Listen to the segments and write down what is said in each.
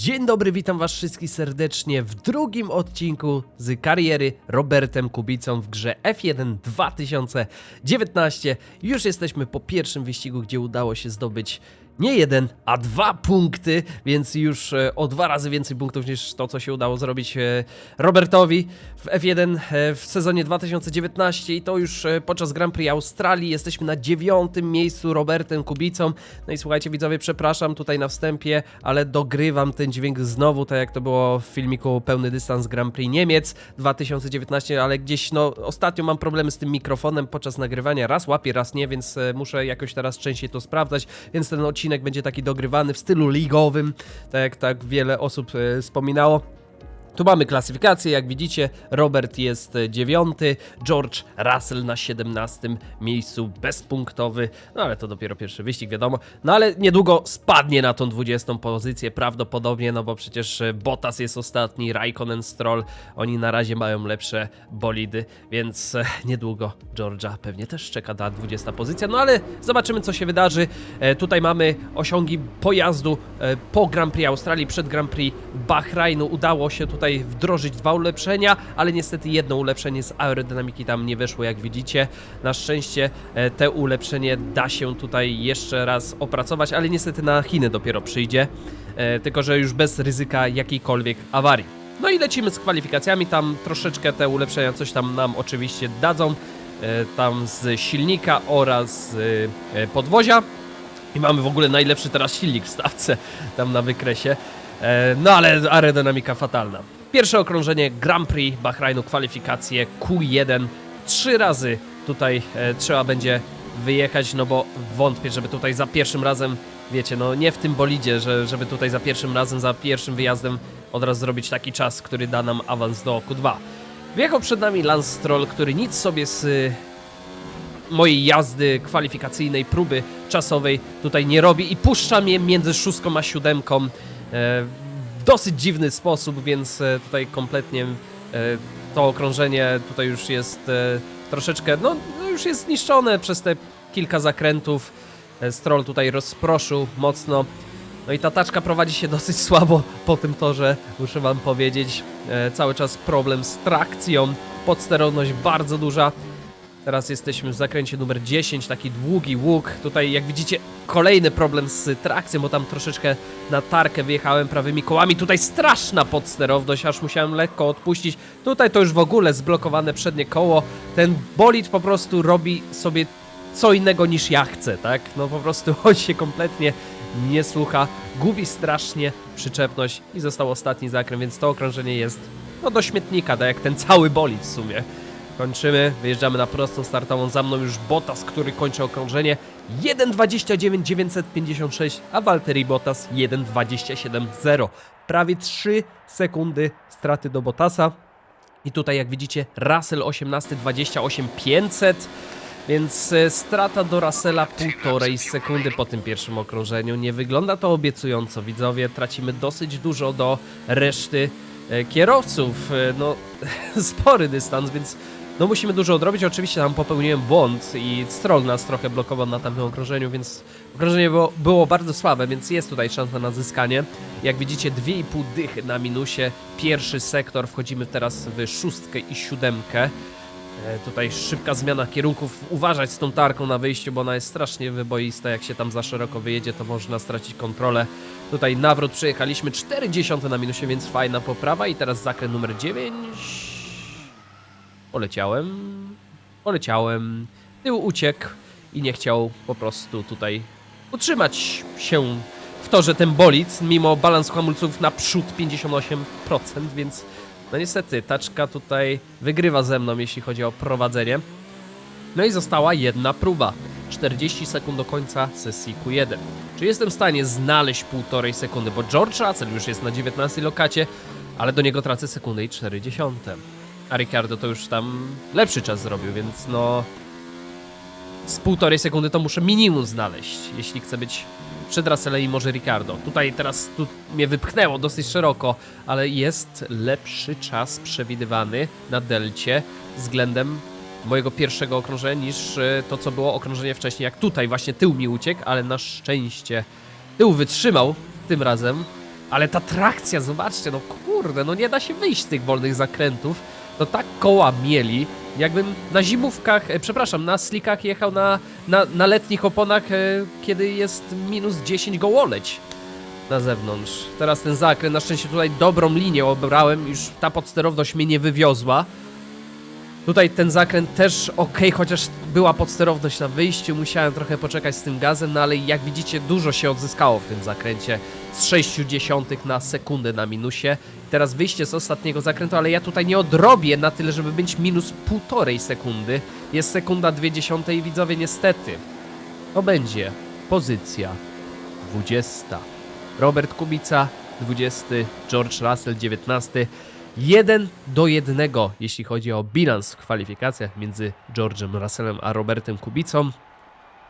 Dzień dobry, witam was wszystkich serdecznie w drugim odcinku z kariery Robertem Kubicą w grze F1 2019. Już jesteśmy po pierwszym wyścigu, gdzie udało się zdobyć nie jeden, a dwa punkty, więc już e, o dwa razy więcej punktów niż to, co się udało zrobić e, Robertowi w F1 e, w sezonie 2019 i to już podczas Grand Prix Australii. Jesteśmy na dziewiątym miejscu Robertem Kubicą. No i słuchajcie widzowie, przepraszam tutaj na wstępie, ale dogrywam ten dźwięk znowu, tak jak to było w filmiku Pełny Dystans Grand Prix Niemiec 2019, ale gdzieś no ostatnio mam problemy z tym mikrofonem podczas nagrywania, raz łapię, raz nie, więc muszę jakoś teraz częściej to sprawdzać, więc ten odcinek będzie taki dogrywany w stylu ligowym, tak jak tak wiele osób e, wspominało. Tu mamy klasyfikację, jak widzicie, Robert jest dziewiąty, George Russell na 17 miejscu, bezpunktowy, no ale to dopiero pierwszy wyścig, wiadomo, no ale niedługo spadnie na tą 20 pozycję prawdopodobnie, no bo przecież e, Bottas jest ostatni, Raikkonen, Stroll, oni na razie mają lepsze bolidy, więc e, niedługo George'a pewnie też czeka ta 20 pozycja, no ale zobaczymy co się wydarzy. E, tutaj mamy osiągi pojazdu po Grand Prix Australii, przed Grand Prix Bahrainu. Udało się tutaj wdrożyć dwa ulepszenia, ale niestety jedno ulepszenie z aerodynamiki tam nie weszło, jak widzicie. Na szczęście e, te ulepszenie da się tutaj jeszcze raz opracować, ale niestety na Chiny dopiero przyjdzie, e, tylko że już bez ryzyka jakiejkolwiek awarii. No i lecimy z kwalifikacjami, tam troszeczkę te ulepszenia coś tam nam oczywiście dadzą, e, tam z silnika oraz podwozia. I mamy w ogóle najlepszy teraz silnik w stawce, tam na wykresie. No ale aerodynamika fatalna. Pierwsze okrążenie Grand Prix Bahrainu, kwalifikacje Q1. Trzy razy tutaj e, trzeba będzie wyjechać, no bo wątpię, żeby tutaj za pierwszym razem, wiecie, no nie w tym bolidzie, że, żeby tutaj za pierwszym razem, za pierwszym wyjazdem od razu zrobić taki czas, który da nam awans do Q2. Wjechał przed nami Lance Stroll, który nic sobie z y, mojej jazdy kwalifikacyjnej, próby czasowej tutaj nie robi i puszcza mnie między szóstką a siódemką e, dosyć dziwny sposób, więc e, tutaj kompletnie e, to okrążenie tutaj już jest e, troszeczkę, no, no już jest zniszczone przez te kilka zakrętów. Stroll tutaj rozproszył mocno. No i ta taczka prowadzi się dosyć słabo po tym torze, muszę wam powiedzieć. Cały czas problem z trakcją, podsterowność bardzo duża. Teraz jesteśmy w zakręcie numer 10, taki długi łuk. Tutaj jak widzicie kolejny problem z trakcją, bo tam troszeczkę na tarkę wyjechałem prawymi kołami. Tutaj straszna podsterowność, aż musiałem lekko odpuścić. Tutaj to już w ogóle zblokowane przednie koło. Ten bolid po prostu robi sobie co innego niż ja chcę, tak? No po prostu on się kompletnie nie słucha, gubi strasznie przyczepność i został ostatni zakręt, więc to okrążenie jest no do śmietnika, tak jak ten cały bolid w sumie. Kończymy, wyjeżdżamy na prostą startową, za mną już Bottas, który kończy okrążenie 1.29.956, a Valtteri Bottas 1.27.0. Prawie 3 sekundy straty do Bottasa. I tutaj jak widzicie Russell 18, 28, 500. Więc e, strata do Russella półtorej sekundy po tym pierwszym okrążeniu. Nie wygląda to obiecująco, widzowie. Tracimy dosyć dużo do reszty e, kierowców. E, No, spory dystans, więc no musimy dużo odrobić. Oczywiście tam popełniłem błąd i Stroll nas trochę blokował na tamtym okrążeniu, więc okrążenie było, było bardzo słabe, więc jest tutaj szansa na zyskanie. Jak widzicie, 2,5 dychy na minusie. Pierwszy sektor, wchodzimy teraz w szóstkę i siódemkę. E, Tutaj szybka zmiana kierunków. Uważać z tą tarką na wyjściu, bo ona jest strasznie wyboista. Jak się tam za szeroko wyjedzie, to można stracić kontrolę. Tutaj nawrót przejechaliśmy 40 na minusie, więc fajna poprawa. I teraz zakręt numer 9. Poleciałem. Poleciałem. Tył uciekł i nie chciał po prostu tutaj utrzymać się w torze ten bolid, mimo balansu hamulców naprzód 58%, więc no niestety, taczka tutaj wygrywa ze mną, jeśli chodzi o prowadzenie. No i została jedna próba. 40 sekund do końca sesji Q1. Czy jestem w stanie znaleźć półtorej sekundy? Bo George Russell już jest na 19 lokacie, ale do niego tracę sekundę i 40. A Ricardo to już tam lepszy czas zrobił, więc no... Z półtorej sekundy to muszę minimum znaleźć, jeśli chcę być przed Russellem i może Ricardo. Tutaj teraz tu mnie wypchnęło dosyć szeroko, ale jest lepszy czas przewidywany na delcie względem mojego pierwszego okrążenia niż e, to, co było okrążenie wcześniej. Jak tutaj właśnie tył mi uciekł, ale na szczęście tył wytrzymał tym razem Ale ta trakcja, zobaczcie, no kurde, no nie da się wyjść z tych wolnych zakrętów. To tak koła mieli, jakbym na zimówkach, e, przepraszam, na slikach jechał na, na, na letnich oponach, e, kiedy jest minus 10 gołoleć na zewnątrz. Teraz ten zakręt, na szczęście tutaj dobrą linię obrałem, już ta podsterowność mnie nie wywiozła. Tutaj ten zakręt też ok, chociaż była podsterowność na wyjściu, musiałem trochę poczekać z tym gazem, no ale jak widzicie dużo się odzyskało w tym zakręcie z 60 na sekundę na minusie. Teraz wyjście z ostatniego zakrętu, ale ja tutaj nie odrobię na tyle, żeby być minus półtorej sekundy. Jest sekunda dwie dziesiąte i widzowie niestety to będzie pozycja 20. Robert Kubica 20, George Russell 19. 1 do 1, jeśli chodzi o bilans w kwalifikacjach między George'em Russellem a Robertem Kubicą.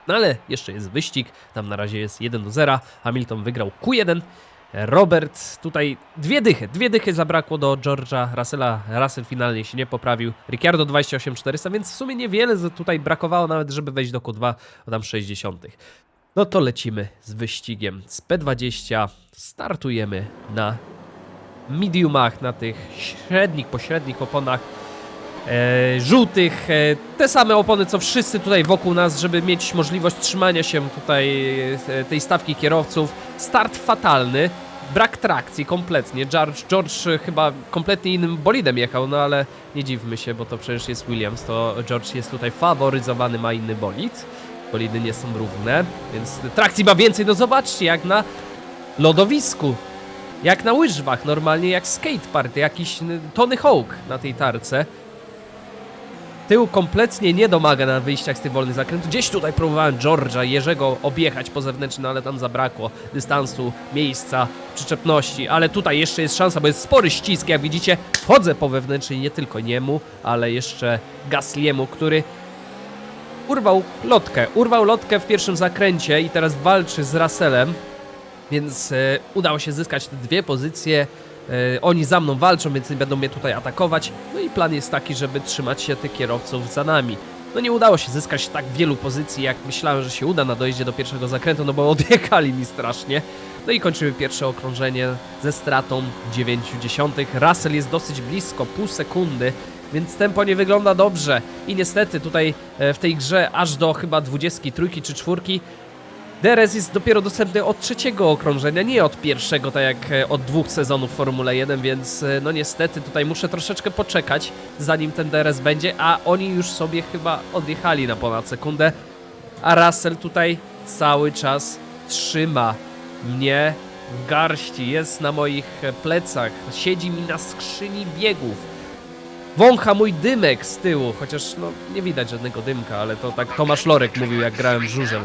No ale jeszcze jest wyścig, tam na razie jest 1 do 0. Hamilton wygrał Q1. Robert tutaj dwie dychy, dwie dychy zabrakło do George'a Russella. Russell finalnie się nie poprawił. Ricciardo 28400, więc w sumie niewiele tutaj brakowało nawet, żeby wejść do Q2, o tam 60. No to lecimy z wyścigiem z P20. Startujemy na mediumach, na tych średnich, pośrednich oponach e, żółtych. E, te same opony, co wszyscy tutaj wokół nas, żeby mieć możliwość trzymania się tutaj e, tej stawki kierowców. Start fatalny. Brak trakcji kompletnie. George, George chyba kompletnie innym bolidem jechał, no ale nie dziwmy się, bo to przecież jest Williams, to George jest tutaj faworyzowany, ma inny bolid. Bolidy nie są równe, więc trakcji ma więcej. No zobaczcie, jak na lodowisku. Jak na łyżwach, normalnie jak skatepark, jakiś Tony Hawk na tej tarce. Tył kompletnie nie domaga na wyjściach z tych wolnych zakrętów. Gdzieś tutaj próbowałem George'a, Jerzego objechać po zewnętrznym, ale tam zabrakło dystansu, miejsca, przyczepności. Ale tutaj jeszcze jest szansa, bo jest spory ścisk, jak widzicie. Wchodzę po wewnętrznej, nie tylko niemu, ale jeszcze Gasliemu, który urwał lotkę. Urwał lotkę w pierwszym zakręcie i teraz walczy z Russellem. Więc e, udało się zyskać te dwie pozycje. E, oni za mną walczą, więc nie będą mnie tutaj atakować. No i plan jest taki, żeby trzymać się tych kierowców za nami. No nie udało się zyskać tak wielu pozycji, jak myślałem, że się uda na dojeździe do pierwszego zakrętu, no bo odjechali mi strasznie. No i kończymy pierwsze okrążenie ze stratą 9 dziesiątych. Russell jest dosyć blisko, pół sekundy, więc tempo nie wygląda dobrze. I niestety tutaj e, w tej grze aż do chyba 23 czy 4 DRS jest dopiero dostępny od trzeciego okrążenia, nie od pierwszego, tak jak e, od dwóch sezonów w Formule 1, więc e, no niestety tutaj muszę troszeczkę poczekać, zanim ten DRS będzie, a oni już sobie chyba odjechali na ponad sekundę, a Russell tutaj cały czas trzyma mnie w garści, jest na moich plecach, siedzi mi na skrzyni biegów. Wącha mój dymek z tyłu, chociaż no nie widać żadnego dymka, ale to tak Tomasz Lorek mówił jak grałem żużel.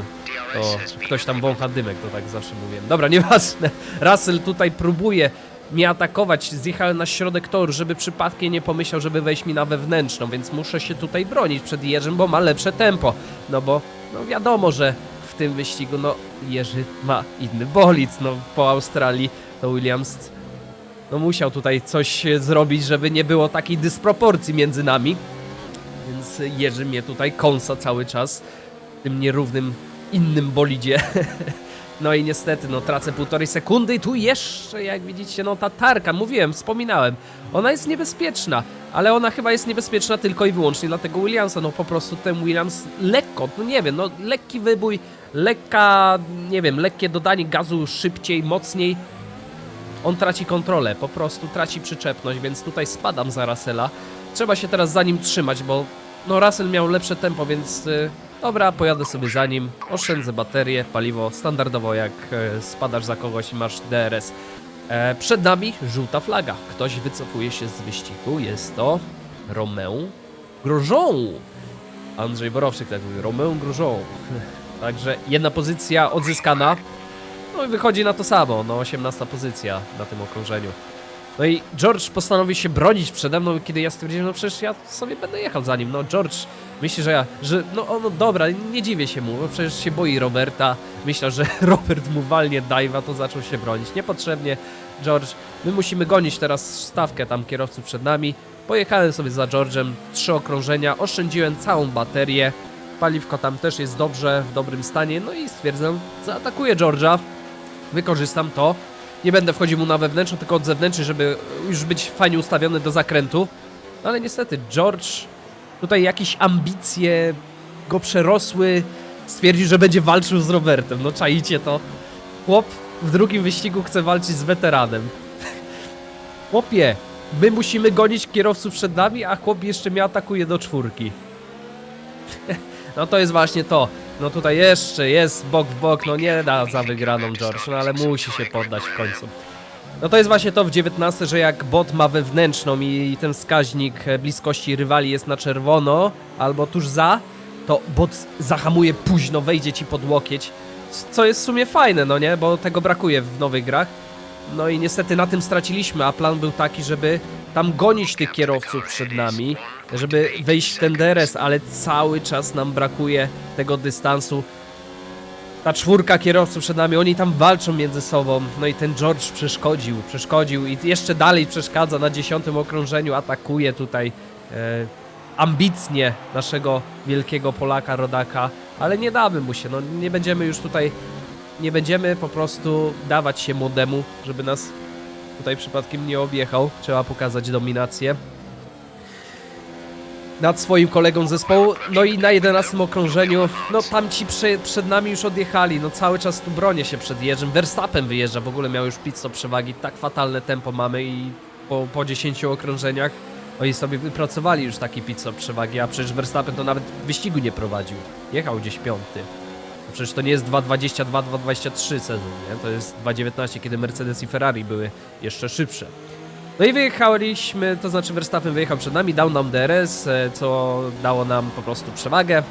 To ktoś tam wącha dymek, to tak zawsze mówiłem. Dobra, nieważne. Russell tutaj próbuje mnie atakować, zjechałem na środek toru, żeby przypadkiem nie pomyślał, żeby wejść mi na wewnętrzną, więc muszę się tutaj bronić przed Jerzym, bo ma lepsze tempo. No bo, no wiadomo, że w tym wyścigu, no Jerzy ma inny bolid, no po Australii to Williams no musiał tutaj coś e, zrobić, żeby nie było takiej dysproporcji między nami. Więc Jerzy mnie tutaj kąsa cały czas w tym nierównym innym bolidzie. No i niestety, no tracę półtorej sekundy i tu jeszcze, jak widzicie, no ta tarka, mówiłem, wspominałem, ona jest niebezpieczna, ale ona chyba jest niebezpieczna tylko i wyłącznie dla tego Williamsa, no po prostu ten Williams lekko, no nie wiem, no lekki wybój, lekka, nie wiem, lekkie dodanie gazu szybciej, mocniej, on traci kontrolę, po prostu traci przyczepność, więc tutaj spadam za Russella. Trzeba się teraz za nim trzymać, bo no Russell miał lepsze tempo, więc y, dobra, pojadę sobie za nim, oszczędzę baterię, paliwo, standardowo jak y, spadasz za kogoś i masz DRS. E, przed nami żółta flaga. Ktoś wycofuje się z wyścigu, jest to Romeo Grosjean. Andrzej Borowczyk tak mówi, Romeo Grosjean. Także jedna pozycja odzyskana. No i wychodzi na to samo, no 18 pozycja na tym okrążeniu. No i George postanowił się bronić przede mną, kiedy ja stwierdziłem, no przecież ja sobie będę jechał za nim. No George myśli, że ja, że no, o, no dobra, nie dziwię się mu, bo przecież się boi Roberta. Myślał, że Robert mu walnie dive'a, to zaczął się bronić. Niepotrzebnie, George. My musimy gonić teraz stawkę tam kierowców przed nami. Pojechałem sobie za George'em, trzy okrążenia, oszczędziłem całą baterię. Paliwko tam też jest dobrze, w dobrym stanie, no i stwierdzę, zaatakuję George'a wykorzystam to Nie będę wchodził mu na wewnętrzną, tylko od zewnętrznej, żeby już być fajnie ustawiony do zakrętu. No ale niestety, George tutaj jakieś ambicje go przerosły. Stwierdził, że będzie walczył z Robertem. No czaicie to. Chłop w drugim wyścigu chce walczyć z weteranem. Chłopie, my musimy gonić kierowców przed nami, a chłop jeszcze mnie atakuje do czwórki. No to jest właśnie to. No tutaj jeszcze jest bok w bok, no nie da za wygraną George, no ale musi się poddać w końcu. No to jest właśnie to w 19, że jak bot ma wewnętrzną i ten wskaźnik bliskości rywali jest na czerwono albo tuż za, to bot zahamuje późno, wejdzie ci pod łokieć, co jest w sumie fajne, no nie, bo tego brakuje w nowych grach. No i niestety na tym straciliśmy, a plan był taki, żeby tam gonić tych kierowców przed nami, żeby wejść w ten DRS, ale cały czas nam brakuje tego dystansu. Ta czwórka kierowców przed nami, oni tam walczą między sobą. No i ten George przeszkodził, przeszkodził i jeszcze dalej przeszkadza na dziesiątym okrążeniu, atakuje tutaj e, ambitnie naszego wielkiego Polaka, rodaka, ale nie damy mu się, no nie będziemy już tutaj, nie będziemy po prostu dawać się młodemu, żeby nas tutaj przypadkiem nie objechał. Trzeba pokazać dominację nad swoim kolegą zespołu. No i na 11 okrążeniu, no tam ci prze, przed nami już odjechali, no cały czas tu bronię się przed jeżdżem. Verstappen wyjeżdża, w ogóle miał już pit przewagi, tak fatalne tempo mamy i po, po 10 okrążeniach oni sobie wypracowali już taki pit przewagi, a przecież Verstappen to nawet wyścigu nie prowadził. Jechał gdzieś piąty. Przecież to nie jest 2.22, 2.23 sezon, nie? To jest 2.19, kiedy Mercedes i Ferrari były jeszcze szybsze. No i wyjechaliśmy, to znaczy Verstappen wyjechał przed nami, dał nam DRS, e, co dało nam po prostu przewagę.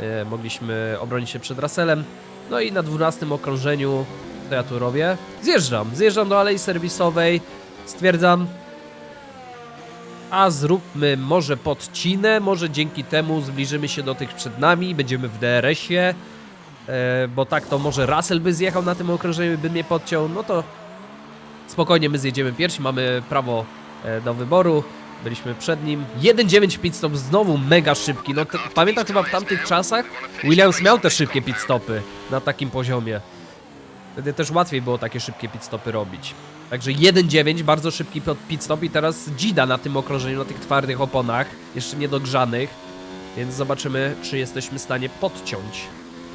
E, Mogliśmy obronić się przed Russellem. No i na 12 okrążeniu, co ja tu robię? Zjeżdżam, zjeżdżam do alei serwisowej, stwierdzam, a zróbmy może podcinę, może dzięki temu zbliżymy się do tych przed nami, będziemy w DRS-ie, e, bo tak to może Russell by zjechał na tym okrążeniu by mnie podciął, no to Spokojnie, my zjedziemy pierwsi, mamy prawo e, do wyboru. Byliśmy przed nim. 1.9 pit stop, znowu mega szybki. No, pamiętam chyba w tamtych czasach Williams miał te szybkie pit stopy na takim poziomie. Wtedy też łatwiej było takie szybkie pit stopy robić. Także 1.9, bardzo szybki pit- stop i teraz Gida na tym okrążeniu, na tych twardych oponach, jeszcze niedogrzanych. Więc zobaczymy, czy jesteśmy w stanie podciąć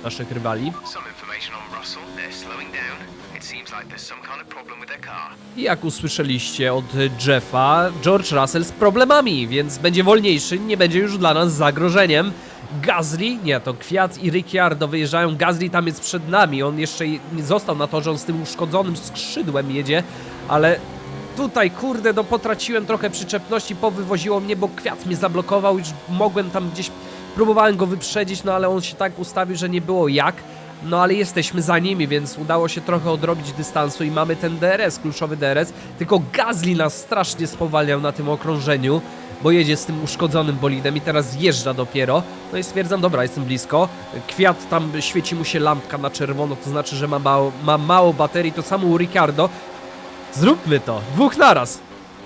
naszych rywali. Some information on Russell. They're down. Jak usłyszeliście od Jeffa, George Russell z problemami, więc będzie wolniejszy, nie będzie już dla nas zagrożeniem. Gasly, nie, to Kwiat i Ricciardo wyjeżdżają, Gasly tam jest przed nami, on jeszcze nie został na torze, on z tym uszkodzonym skrzydłem jedzie, ale tutaj, kurde, no potraciłem trochę przyczepności, powywoziło mnie, bo Kwiat mnie zablokował, już mogłem tam gdzieś, próbowałem go wyprzedzić, no ale on się tak ustawił, że nie było jak. No ale jesteśmy za nimi, więc udało się trochę odrobić dystansu i mamy ten DRS, kluczowy DRS. Tylko Gasly nas strasznie spowalniał na tym okrążeniu, bo jedzie z tym uszkodzonym bolidem i teraz zjeżdża dopiero. No i stwierdzam, dobra, jestem blisko. Kwiat tam świeci mu się lampka na czerwono, to znaczy, że ma mało, ma mało baterii. To samo u Ricardo. Zróbmy to, dwóch naraz.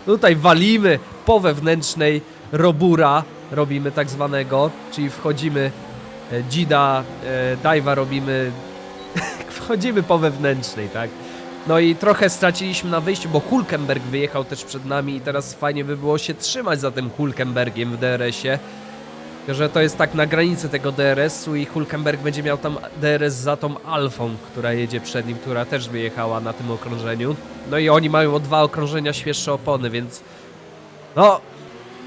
Tutaj walimy po wewnętrznej robura, robimy tak zwanego, czyli wchodzimy e, Gida, e, dive'a robimy, wchodzimy po wewnętrznej, tak? No i trochę straciliśmy na wyjściu, bo Hulkenberg wyjechał też przed nami i teraz fajnie by było się trzymać za tym Hulkenbergiem w DRS-ie. Że to jest tak na granicy tego DRS-u i Hulkenberg będzie miał tam DRS za tą Alfą, która jedzie przed nim, która też wyjechała na tym okrążeniu. No i oni mają o dwa okrążenia świeższe opony, więc no,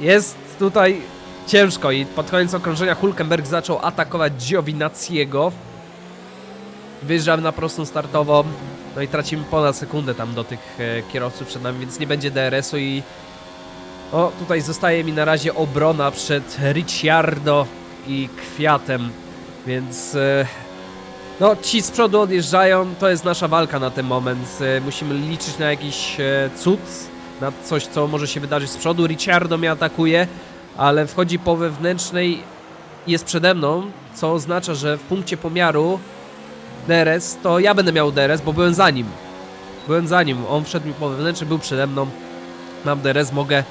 jest tutaj ciężko i pod koniec okrążenia Hulkenberg zaczął atakować Giovinazziego. Wyjeżdżamy na prostą startową, no i tracimy ponad sekundę tam do tych e, kierowców przed nami, więc nie będzie DRS-u i o, tutaj zostaje mi na razie obrona przed Ricciardo i Kwiatem, więc e, no ci z przodu odjeżdżają, to jest nasza walka na ten moment. E, musimy liczyć na jakiś cud, na coś, co może się wydarzyć z przodu. Ricciardo mnie atakuje, ale wchodzi po wewnętrznej jest przede mną, co oznacza, że w punkcie pomiaru DRS, to ja będę miał DRS, bo byłem za nim. Byłem za nim, on wszedł mi po wewnętrznej, był przede mną. Mam DRS, mogę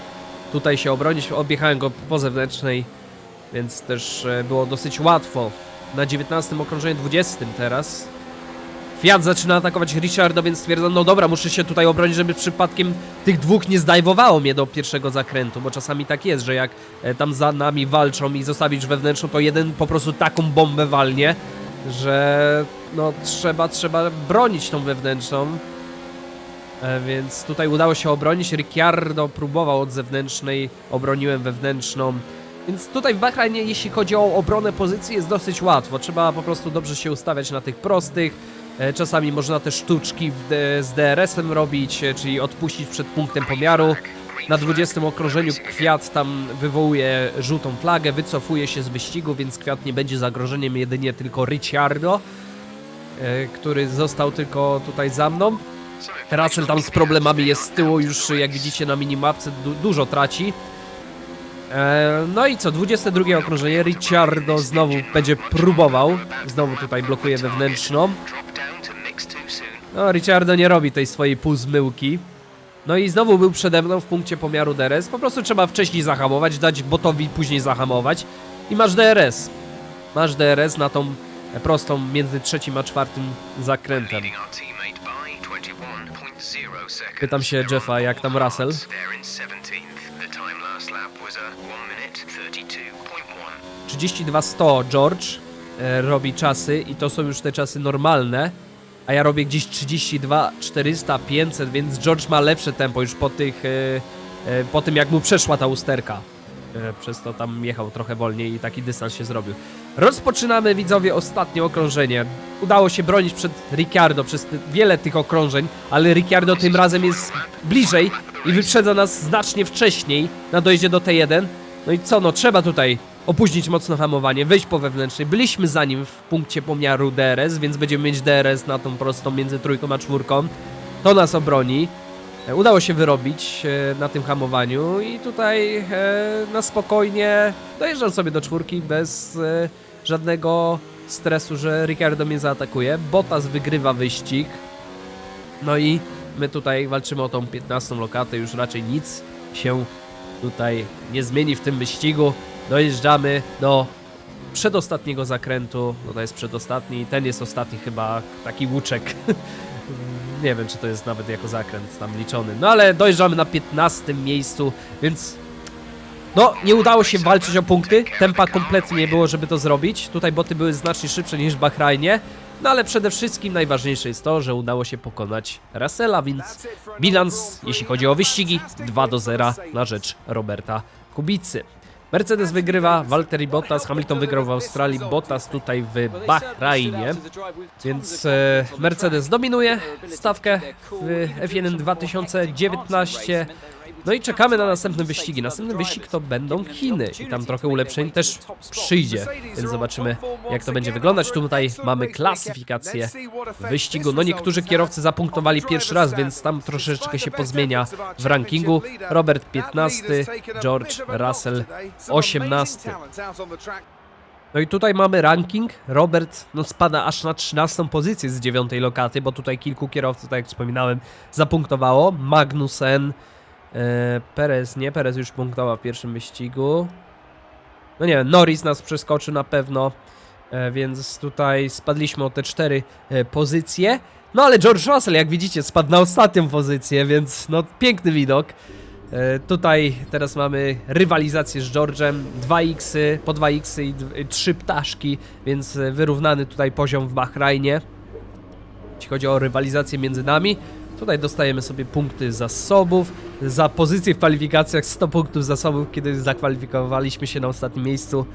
tutaj się obronić. Objechałem go po zewnętrznej, więc też e, było dosyć łatwo. Na 19 okrążeniu 20 teraz Fiat zaczyna atakować Richardo, więc stwierdzam, no dobra, muszę się tutaj obronić, żeby przypadkiem tych dwóch nie zdajwowało mnie do pierwszego zakrętu, bo czasami tak jest, że jak e, tam za nami walczą i zostawić wewnętrzną, to jeden po prostu taką bombę walnie, że no trzeba, trzeba bronić tą wewnętrzną. E, Więc tutaj udało się obronić. Ricciardo próbował od zewnętrznej, obroniłem wewnętrzną. Więc tutaj w Bahrajnie, jeśli chodzi o obronę pozycji, jest dosyć łatwo. Trzeba po prostu dobrze się ustawiać na tych prostych. E, Czasami można te sztuczki z DRS-em robić, e, czyli odpuścić przed punktem pomiaru. Na 20 okrążeniu Kwiat tam wywołuje żółtą flagę, wycofuje się z wyścigu, więc Kwiat nie będzie zagrożeniem jedynie tylko Ricciardo, e, który został tylko tutaj za mną. Russell tam z problemami jest z tyłu, już jak widzicie na minimapce du dużo traci. No i co, 22 okrążenie, Ricciardo znowu będzie próbował, znowu tutaj blokuje wewnętrzną. No, Ricciardo nie robi tej swojej półzmyłki. No i znowu był przede mną w punkcie pomiaru DRS. Po prostu trzeba wcześniej zahamować, dać botowi później zahamować. I masz DRS. Masz DRS na tą prostą między trzecim a czwartym zakrętem. Leading our teammate by 21.0 seconds. Pytam się Jeffa, jak tam Russell? They're in 17th. The time last lap was a 1 minute 32.1. 32-100 George e, robi czasy i to są już te czasy normalne. A ja robię gdzieś 32, 400, 500, więc George ma lepsze tempo już po tych, e, e, po tym jak mu przeszła ta usterka. E, przez to tam jechał trochę wolniej i taki dystans się zrobił. Rozpoczynamy widzowie ostatnie okrążenie. Udało się bronić przed Ricciardo przez wiele tych okrążeń, ale Ricciardo tym razem jest bliżej i wyprzedza nas znacznie wcześniej na dojeździe do T1. No i co, no trzeba tutaj opóźnić mocno hamowanie, wejść po wewnętrznej. Byliśmy za nim w punkcie pomiaru DRS, więc będziemy mieć DRS na tą prostą między trójką a czwórką. To nas obroni. E, Udało się wyrobić e, na tym hamowaniu i tutaj e, na spokojnie dojeżdżam sobie do czwórki bez żadnego stresu, że Ricardo mnie zaatakuje. Bottas wygrywa wyścig. No i my tutaj walczymy o tą 15 lokatę, już raczej nic się tutaj nie zmieni w tym wyścigu. Dojeżdżamy do przedostatniego zakrętu, no to jest przedostatni, ten jest ostatni chyba, taki łuczek. nie wiem, czy to jest nawet jako zakręt tam liczony, no ale dojeżdżamy na 15 miejscu, więc no, nie udało się walczyć o punkty, tempa kompletnie nie było, żeby to zrobić. Tutaj boty były znacznie szybsze niż w Bahrajnie, no ale przede wszystkim najważniejsze jest to, że udało się pokonać Russella, więc bilans, jeśli chodzi o wyścigi, 2 do 0 na rzecz Roberta Kubicy. Mercedes wygrywa, Valtteri Bottas, Hamilton wygrał w Australii, Bottas tutaj w Bahrajnie, więc e, Mercedes dominuje stawkę w F1 2019. No i czekamy na następne wyścigi. Następny wyścig to będą Chiny i tam trochę ulepszeń też przyjdzie, więc zobaczymy jak to będzie wyglądać. Tutaj mamy klasyfikację wyścigu. No niektórzy kierowcy zapunktowali pierwszy raz, więc tam troszeczkę się pozmienia w rankingu. Robert 15, George Russell 18. No i tutaj mamy ranking. Robert no, spada aż na 13 pozycję z dziewiątej lokaty, bo tutaj kilku kierowców, tak jak wspominałem, zapunktowało. Magnussen, Perez, nie, Perez już punktował w pierwszym wyścigu. No nie wiem, Norris nas przeskoczy na pewno, e, więc tutaj spadliśmy o te cztery e, pozycje. No ale George Russell, jak widzicie, spadł na ostatnią pozycję, więc no piękny widok. E, Tutaj teraz mamy rywalizację z George'em, 2x, po 2x i 3 ptaszki, więc e, wyrównany tutaj poziom w Bahrajnie. Jeśli chodzi o rywalizację między nami, tutaj dostajemy sobie punkty zasobów. Za pozycję w kwalifikacjach 100 punktów zasobów, kiedy zakwalifikowaliśmy się na ostatnim miejscu.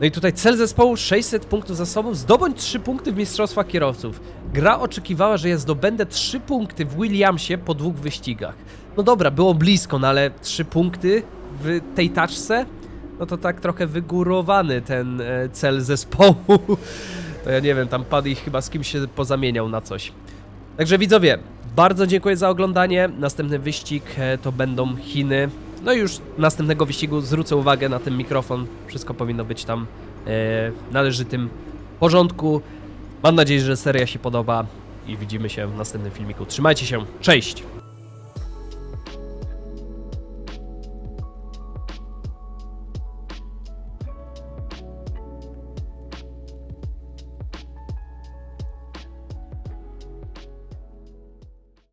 No i tutaj cel zespołu 600 punktów zasobów, zdobądź 3 punkty w Mistrzostwach Kierowców. Gra oczekiwała, że ja zdobędę 3 punkty w Williamsie po dwóch wyścigach. No dobra, było blisko, no ale 3 punkty w tej taczce? No to tak trochę wygórowany ten e, cel zespołu. To ja nie wiem, tam ich chyba z kimś się pozamieniał na coś. Także widzowie, bardzo dziękuję za oglądanie. Następny wyścig e, to będą Chiny. No i już następnego wyścigu zwrócę uwagę na ten mikrofon. Wszystko powinno być tam e, w należytym porządku. Mam nadzieję, że seria się podoba i widzimy się w następnym filmiku. Trzymajcie się, cześć!